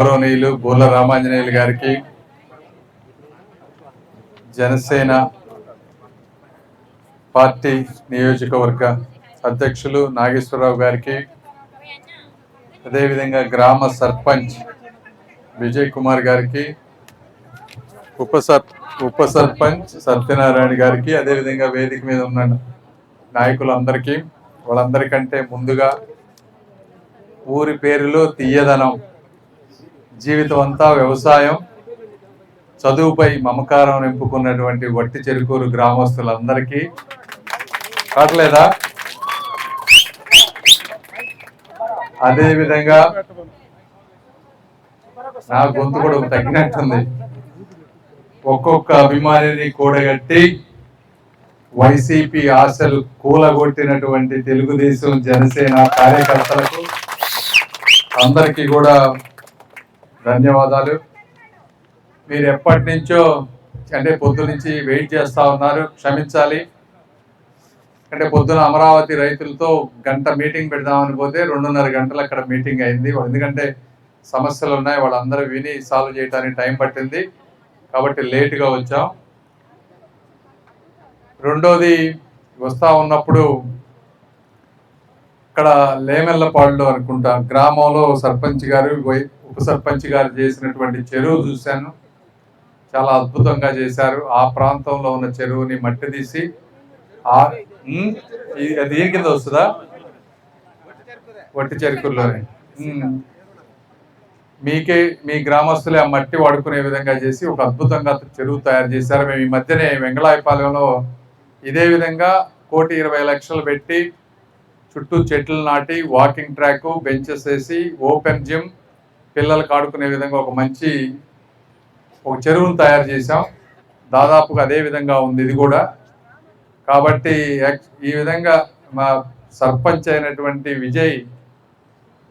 గౌరవనీయులు బోర్ల రామాంజనేయులు గారికి జనసేన పార్టీ నియోజకవర్గ అధ్యక్షులు నాగేశ్వరరావు గారికి అదేవిధంగా గ్రామ సర్పంచ్ విజయ్ కుమార్ గారికి ఉప సర్ ఉప సర్పంచ్ సత్యనారాయణ గారికి అదేవిధంగా వేదిక మీద ఉన్న నాయకులందరికీ వాళ్ళందరికంటే ముందుగా ఊరి పేరులో తీయదనం జీవితం అంతా వ్యవసాయం. చదువుపై మమకారం నింపుకున్నటువంటి వట్టి చెరుకూరు గ్రామస్తులందరికీ కావట్లేదా? అదేవిధంగా నా గొంతు కూడా తగ్గినట్టుంది. ఒక్కొక్క అభిమానిని కూడగట్టి వైసీపీ ఆశలు కూలగొట్టినటువంటి తెలుగుదేశం జనసేన కార్యకర్తలకు అందరికీ కూడా ధన్యవాదాలు. మీరు ఎప్పటి నుంచో అంటే పొద్దు నుంచి వెయిట్ చేస్తా ఉన్నారు క్షమించాలి. అంటే పొద్దున అమరావతి రైతులతో గంట మీటింగ్ పెడదామని పోతే రెండున్నర గంటలు అక్కడ మీటింగ్ అయింది. ఎందుకంటే సమస్యలు ఉన్నాయి వాళ్ళందరూ విని సాల్వ్ చేయడానికి టైం పట్టింది. కాబట్టి లేటుగా వచ్చాం. రెండోది వస్తా ఉన్నప్పుడు ఇక్కడ లేమెల్లపాడులో అనుకుంటా గ్రామంలో సర్పంచ్ గారు ఉప సర్పంచ్ గారు చేసినటువంటి చెరువు చూశాను. చాలా అద్భుతంగా చేశారు. ఆ ప్రాంతంలో ఉన్న చెరువుని మట్టి తీసి ఆ అది ఏ కింద వస్తుందా? వట్టి చెరుకుల్లోనే. మీకే మీ గ్రామస్తులే ఆ మట్టి వాడుకునే విధంగా చేసి ఒక అద్భుతంగా చెరువు తయారు చేశారు. మేము ఈ మధ్యనే వెంగళాయపాలెంలో ఇదే విధంగా కోటి ఇరవై లక్షలు పెట్టి చుట్టూ చెట్లు నాటి వాకింగ్ ట్రాక్ బెంచెస్ వేసి ఓపెన్ జిమ్ పిల్లలకు ఆడుకునే విధంగా ఒక మంచి ఒక చెరువును తయారు చేశాం. దాదాపుగా అదే విధంగా ఉంది ఇది కూడా. కాబట్టి ఈ విధంగా మా సర్పంచ్ అయినటువంటి విజయ్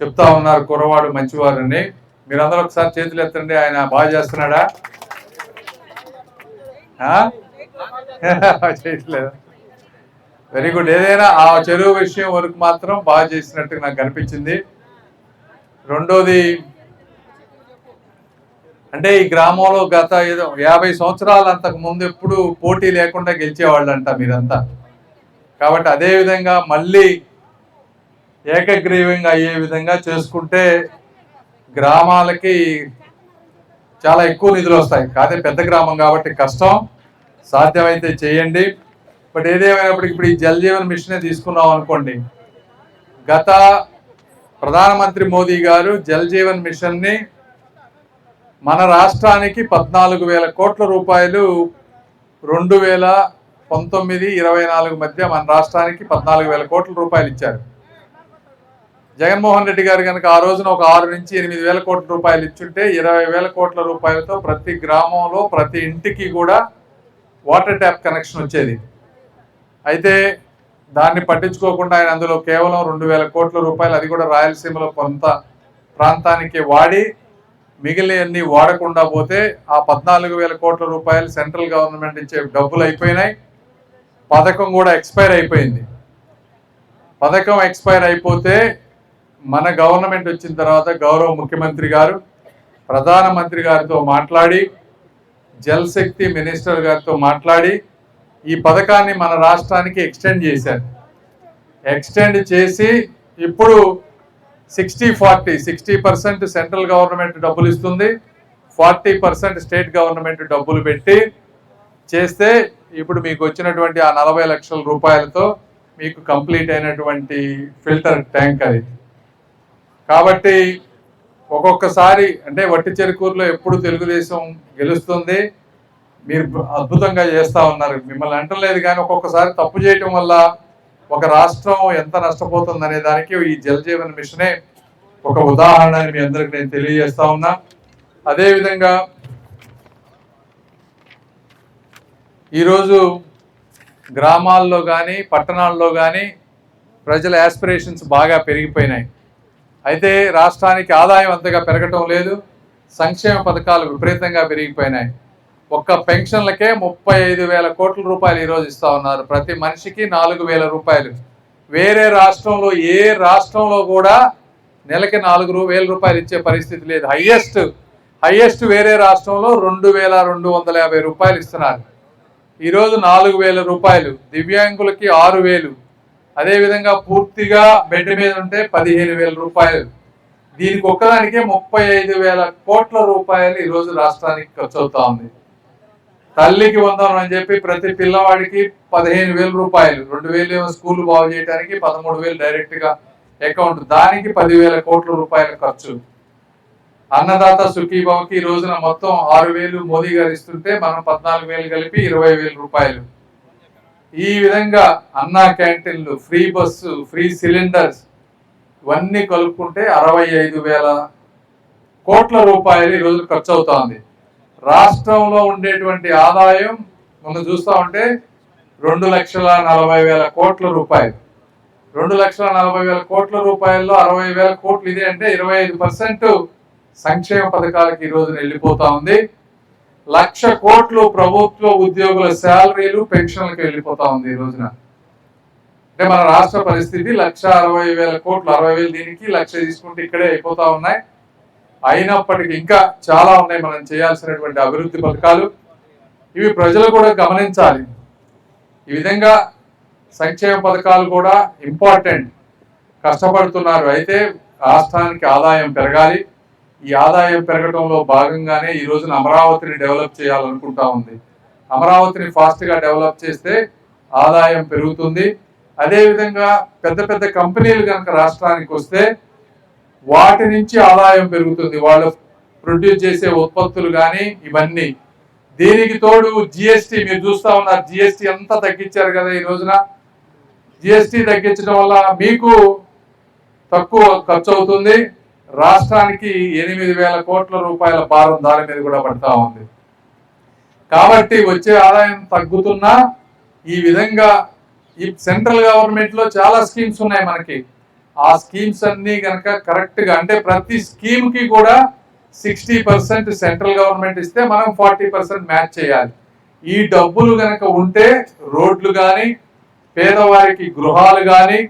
చెప్తా ఉన్నారు కుర్రవాడు మంచివారని. మీరందరూ ఒకసారి చేతులు ఎత్తండి ఆయన బాగా చేస్తున్నాడా? చేయట్లేదు వెరీ గుడ్. ఏదైనా ఆ చెరువు విషయం వరకు మాత్రం బాగా చేసినట్టు నాకు కనిపించింది రెండోది అంటే ఈ గ్రామంలో గత ఏదో యాభై సంవత్సరాలు అంతకు ముందు ఎప్పుడు పోటీ లేకుండా గెలిచేవాళ్ళంట మీరంతా. కాబట్టి అదే విధంగా మళ్ళీ ఏకగ్రీవంగా అయ్యే విధంగా చేసుకుంటే గ్రామాలకి చాలా ఎక్కువ నిధులు వస్తాయి. కాదే పెద్ద గ్రామం కాబట్టి కష్టం. సాధ్యమైతే చేయండి. బట్ ఏదేమైనప్పటికీ ఇప్పుడు ఈ జల్ జీవన్ మిషనే తీసుకున్నాం అనుకోండి. గత ప్రధానమంత్రి మోదీ గారు జల్ జీవన్ మిషన్ని మన రాష్ట్రానికి పద్నాలుగు వేల కోట్ల రూపాయలు రెండు వేల పంతొమ్మిది ఇరవై నాలుగు మధ్య మన రాష్ట్రానికి పద్నాలుగు వేల కోట్ల రూపాయలు ఇచ్చారు. జగన్మోహన్ రెడ్డి గారు కనుక ఆ రోజున ఒక ఆరు నుంచి ఎనిమిది వేల కోట్ల రూపాయలు ఇచ్చుంటే ఇరవై వేల కోట్ల రూపాయలతో ప్రతి గ్రామంలో ప్రతి ఇంటికి కూడా వాటర్ ట్యాప్ కనెక్షన్ వచ్చేది. అయితే దాన్ని పట్టించుకోకుండా ఆయన అందులో కేవలం రెండు వేల కోట్ల రూపాయలు అది కూడా రాయలసీమలో కొంత ప్రాంతానికి వాడి మిగిలినవన్నీ వాడకుండా పోతే ఆ పద్నాలుగు వేల కోట్ల రూపాయలు సెంట్రల్ గవర్నమెంట్ ఇచ్చే డబ్బులు అయిపోయినాయి. పథకం కూడా ఎక్స్పైర్ అయిపోయింది. పథకం ఎక్స్పైర్ అయిపోతే మన గవర్నమెంట్ వచ్చిన తర్వాత గౌరవ ముఖ్యమంత్రి గారు ప్రధానమంత్రి గారితో మాట్లాడి జల్ శక్తి మినిస్టర్ గారితో మాట్లాడి ఈ పథకాన్ని మన రాష్ట్రానికి ఎక్స్టెండ్ చేశారు. ఎక్స్టెండ్ చేసి ఇప్పుడు sixty forty sixty percent central government డబ్బులు ఇస్తుంది. ఫార్టీ పర్సెంట్ స్టేట్ గవర్నమెంట్ డబ్బులు పెట్టి చేస్తే ఇప్పుడు మీకు వచ్చినటువంటి ఆ నలభై లక్షల రూపాయలతో మీకు కంప్లీట్ అయినటువంటి ఫిల్టర్ ట్యాంక్ అది. కాబట్టి ఒక్కొక్కసారి అంటే వట్టి చెరుకూరులో ఎప్పుడు తెలుగుదేశం గెలుస్తుంది మీరు అద్భుతంగా చేస్తా ఉన్నారు. మిమ్మల్ని అంటలేదు కానీ ఒక్కొక్కసారి తప్పు చేయటం వల్ల ఒక రాష్ట్రం ఎంత నష్టపోతుంది అనే దానికి ఈ జల్ జీవన్ మిషనే ఒక ఉదాహరణ అని మీ అందరికి నేను తెలియజేస్తా ఉన్నా. అదేవిధంగా ఈరోజు గ్రామాల్లో కానీ పట్టణాల్లో కానీ ప్రజల యాస్పిరేషన్స్ బాగా పెరిగిపోయినాయి. అయితే రాష్ట్రానికి ఆదాయం అంతగా పెరగటం లేదు సంక్షేమ పథకాలు విపరీతంగా పెరిగిపోయినాయి. ఒక్క పెన్షన్లకే ముప్పై ఐదు వేల కోట్ల రూపాయలు ఈరోజు ఇస్తా ఉన్నారు. ప్రతి మనిషికి నాలుగు వేల రూపాయలు. వేరే రాష్ట్రంలో ఏ రాష్ట్రంలో కూడా నెలకి నాలుగు వేల రూపాయలు ఇచ్చే పరిస్థితి లేదు. హయ్యెస్ట్ హయ్యెస్ట్ వేరే రాష్ట్రంలో రెండు వేల రెండు వందల యాభై రూపాయలు ఇస్తున్నారు. ఈరోజు నాలుగు వేల రూపాయలు. దివ్యాంగులకి ఆరు వేలు. అదేవిధంగా పూర్తిగా బెడ్ మీద ఉంటే పదిహేను వేల రూపాయలు. దీనికి ఒక్కదానికే ముప్పై ఐదు వేల కోట్ల రూపాయలు ఈరోజు రాష్ట్రానికి ఖర్చు అవుతా ఉంది. తల్లికి వందనం అని చెప్పి ప్రతి పిల్లవాడికి పదిహేను వేల రూపాయలు రెండు వేలు ఏమో స్కూల్ బాగు చేయడానికి పదమూడు వేలు డైరెక్ట్గా అకౌంట్ దానికి పదివేల కోట్ల రూపాయల ఖర్చు. అన్నదాత సుఖీభావకి ఈ రోజున మొత్తం ఆరు వేలు మోదీ గారు ఇస్తుంటే మనం పద్నాలుగు వేలు కలిపి ఇరవై వేల రూపాయలు. ఈ విధంగా అన్నా క్యాంటీన్లు ఫ్రీ బస్సు ఫ్రీ సిలిండర్స్ ఇవన్నీ కలుపుకుంటే అరవై ఐదు వేల కోట్ల రూపాయలు ఈ రోజు ఖర్చు అవుతోంది రాష్ట్రంలో ఉండేటువంటి ఆదాయం మనం చూస్తా ఉంటే రెండు లక్షల నలభై వేల కోట్ల రూపాయలు. రెండు లక్షల నలభై వేల కోట్ల రూపాయల్లో అరవై వేల కోట్లు ఇదే అంటే ఇరవై ఐదు పర్సెంట్ సంక్షేమ పథకాలకు ఈ రోజున వెళ్ళిపోతా ఉంది. లక్ష కోట్లు ప్రభుత్వ ఉద్యోగుల శాలరీలు పెన్షన్లకు వెళ్ళిపోతా ఉంది ఈ రోజున. అంటే మన రాష్ట్ర పరిస్థితి లక్ష అరవై వేల కోట్లు అరవై వేలు దీనికి లక్ష తీసుకుంటే ఇక్కడే అయిపోతా ఉన్నాయి. అయినప్పటికీ ఇంకా చాలా ఉన్నాయి మనం చేయాల్సినటువంటి అభివృద్ధి పథకాలు. ఇవి ప్రజలు కూడా గమనించాలి. ఈ విధంగా సంక్షేమ పథకాలు కూడా ఇంపార్టెంట్. కష్టపడుతున్నారు. అయితే రాష్ట్రానికి ఆదాయం పెరగాలి. ఈ ఆదాయం పెరగడంలో భాగంగానే ఈ రోజున అమరావతిని డెవలప్ చేయాలనుకుంటా ఉంది. అమరావతిని ఫాస్ట్గా డెవలప్ చేస్తే ఆదాయం పెరుగుతుంది. అదేవిధంగా పెద్ద పెద్ద కంపెనీలు కనుక రాష్ట్రానికి వస్తే వాటి నుంచి ఆదాయం పెరుగుతుంది. వాళ్ళు ప్రొడ్యూస్ చేసే ఉత్పత్తులు కానీ ఇవన్నీ. దీనికి తోడు జిఎస్టి మీరు చూస్తా ఉన్నారు. జిఎస్టి ఎంత తగ్గించారు కదా ఈ రోజున? జిఎస్టి తగ్గించడం వల్ల మీకు తక్కువ ఖర్చు అవుతుంది. రాష్ట్రానికి ఎనిమిది వేల కోట్ల రూపాయల భారం దాని మీద కూడా పడతా ఉంది. కాబట్టి వచ్చే ఆదాయం తగ్గుతున్నా ఈ విధంగా ఈ సెంట్రల్ గవర్నమెంట్లో చాలా స్కీమ్స్ ఉన్నాయి మనకి. ఆ స్కీమ్స్ అన్ని కనుక కరెక్ట్గా అంటే ప్రతి స్కీమ్కి కూడా సిక్స్టీ పర్సెంట్ సెంట్రల్ గవర్నమెంట్ ఇస్తే మనం ఫార్టీ పర్సెంట్ మ్యాచ్ చేయాలి. ఈ డబ్బులు కనుక ఉంటే రోడ్లు కానీ పేదవారికి గృహాలు కానీ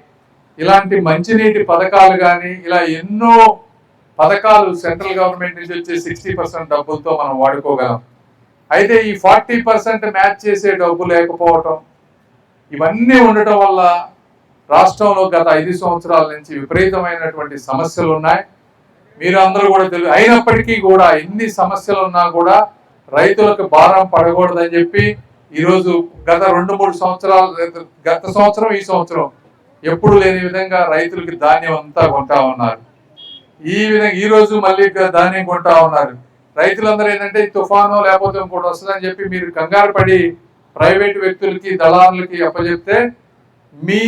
ఇలాంటి మంచినీటి పథకాలు కానీ ఇలా ఎన్నో పథకాలు సెంట్రల్ గవర్నమెంట్ నుంచి వచ్చే సిక్స్టీ పర్సెంట్ డబ్బులతో మనం వాడుకోగలం. అయితే ఈ ఫార్టీ పర్సెంట్ మ్యాచ్ చేసే డబ్బు లేకపోవటం ఇవన్నీ ఉండటం వల్ల రాష్ట్రంలో గత ఐదు సంవత్సరాల నుంచి విపరీతమైనటువంటి సమస్యలు ఉన్నాయి. మీరు అందరూ కూడా తెలుగు అయినప్పటికీ కూడా ఎన్ని సమస్యలు ఉన్నా కూడా రైతులకు భారం పడకూడదని చెప్పి ఈరోజు గత రెండు మూడు సంవత్సరాలు గత సంవత్సరం ఈ సంవత్సరం ఎప్పుడు లేని విధంగా రైతులకి ధాన్యం అంతా కొంటా ఉన్నారు. ఈ విధంగా ఈ రోజు మళ్ళీ ధాన్యం కొంటా ఉన్నారు. రైతులందరూ ఏంటంటే తుఫాను లేకపోతే ఇంకోటి వస్తుందని చెప్పి మీరు కంగారు పడి ప్రైవేట్ వ్యక్తులకి దళారులకి అప్పచెప్తే మీ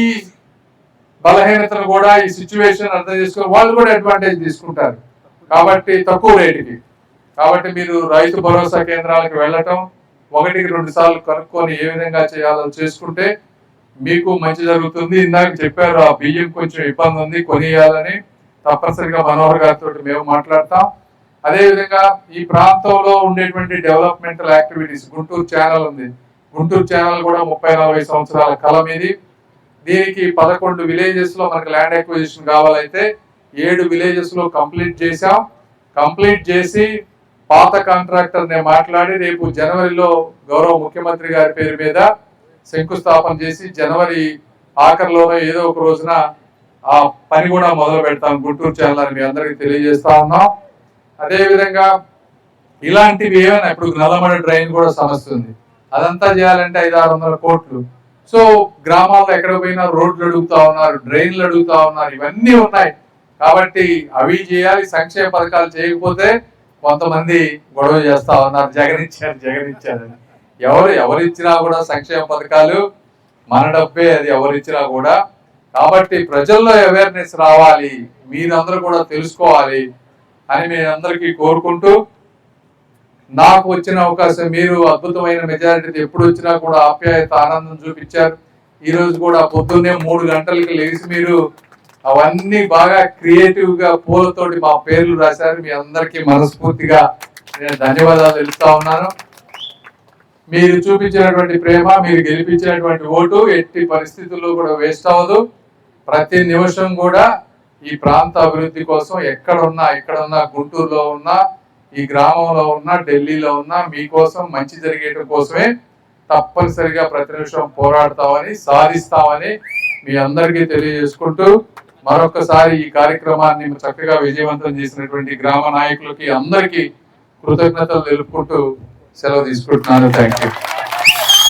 బలహీనతను కూడా ఈ సిచ్యువేషన్ అర్థం చేసుకుని వాళ్ళు కూడా అడ్వాంటేజ్ తీసుకుంటారు. కాబట్టి తక్కువ రేటుకి కాబట్టి మీరు రైతు భరోసా కేంద్రాలకు వెళ్ళటం ఒకటికి రెండు సార్లు కనుక్కొని ఏ విధంగా చేయాలో చేసుకుంటే మీకు మంచి జరుగుతుంది. ఇందాక చెప్పారు ఆ బియ్యం కొంచెం ఇబ్బంది ఉంది కొనియాలని. తప్పనిసరిగా మనోహర్ గారితో మేము మాట్లాడతాం. అదేవిధంగా ఈ ప్రాంతంలో ఉండేటువంటి డెవలప్మెంటల్ యాక్టివిటీస్ గుంటూరు ఛానల్ ఉంది. గుంటూరు ఛానల్ కూడా ముప్పై నలభై సంవత్సరాల కలం ఇది దీనికి పదకొండు విలేజెస్లో మనకు ల్యాండ్ అక్విజిషన్ కావాలైతే ఏడు విలేజెస్లో కంప్లీట్ చేశాం. కంప్లీట్ చేసి పాత కాంట్రాక్టర్ నే మాట్లాడి రేపు జనవరిలో గౌరవ ముఖ్యమంత్రి గారి పేరు మీద శంకుస్థాపన చేసి జనవరి ఆఖరిలోనో ఏదో ఒక రోజున ఆ పని కూడా మొదలు పెడతాం. గుంటూరు ఛానల్ అని మీ అందరికి తెలియజేస్తా ఉన్నాం. అదేవిధంగా ఇలాంటివి ఏమైనా ఇప్పుడు నల్లమడ డ్రైన్ కూడా సమస్య ఉంది. అదంతా చేయాలంటే ఐదు ఆరు వందల కోట్లు. సో గ్రామాల్లో ఎక్కడ పోయినా రోడ్లు అడుగుతా ఉన్నారు డ్రైన్లు అడుగుతా ఉన్నారు ఇవన్నీ ఉన్నాయి. కాబట్టి అవి చేయాలి సంక్షేమ పథకాలు చేయకపోతే కొంతమంది గొడవ చేస్తా ఉన్నారు. జగన్ ఇచ్చారు జగన్ ఇచ్చారు ఎవరు ఎవరిచ్చినా కూడా సంక్షేమ పథకాలు మన డబ్బే అది ఎవరిచ్చినా కూడా. కాబట్టి ప్రజల్లో అవేర్నెస్ రావాలి మీరందరూ కూడా తెలుసుకోవాలి అని మీ అందరికీ కోరుకుంటూ నాకు వచ్చిన అవకాశం మీరు అద్భుతమైన మెజారిటీ ఎప్పుడు వచ్చినా కూడా ఆప్యాయత ఆనందం చూపించారు. ఈ రోజు కూడా పొద్దున్నే మూడు గంటలకి లేచి మీరు అవన్నీ బాగా క్రియేటివ్గా పూలతోటి మా పేర్లు రాశారు. మీ అందరికీ మనస్ఫూర్తిగా నేను ధన్యవాదాలు తెలుస్తా ఉన్నాను. మీరు చూపించినటువంటి ప్రేమ మీరు గెలిపించినటువంటి ఓటు ఎట్టి పరిస్థితుల్లో కూడా వేస్ట్ అవ్వదు. ప్రతి నిమిషం కూడా ఈ ప్రాంత అభివృద్ధి కోసం ఎక్కడున్నా ఎక్కడున్నా గుంటూరులో ఉన్నా ఈ గ్రామంలో ఉన్నా ఢిల్లీలో ఉన్నా మీకోసం మంచి జరిగేట కోసమే తప్పనిసరిగా ప్రతి నిమిషం పోరాడతామని సాధిస్తామని మీ అందరికీ తెలియజేసుకుంటూ మరొకసారి ఈ కార్యక్రమాన్ని చక్కగా విజయవంతం చేసినటువంటి గ్రామ నాయకులకి అందరికీ కృతజ్ఞతలు తెలుపుకుంటూ సెలవు తీసుకుంటున్నాను. Thank you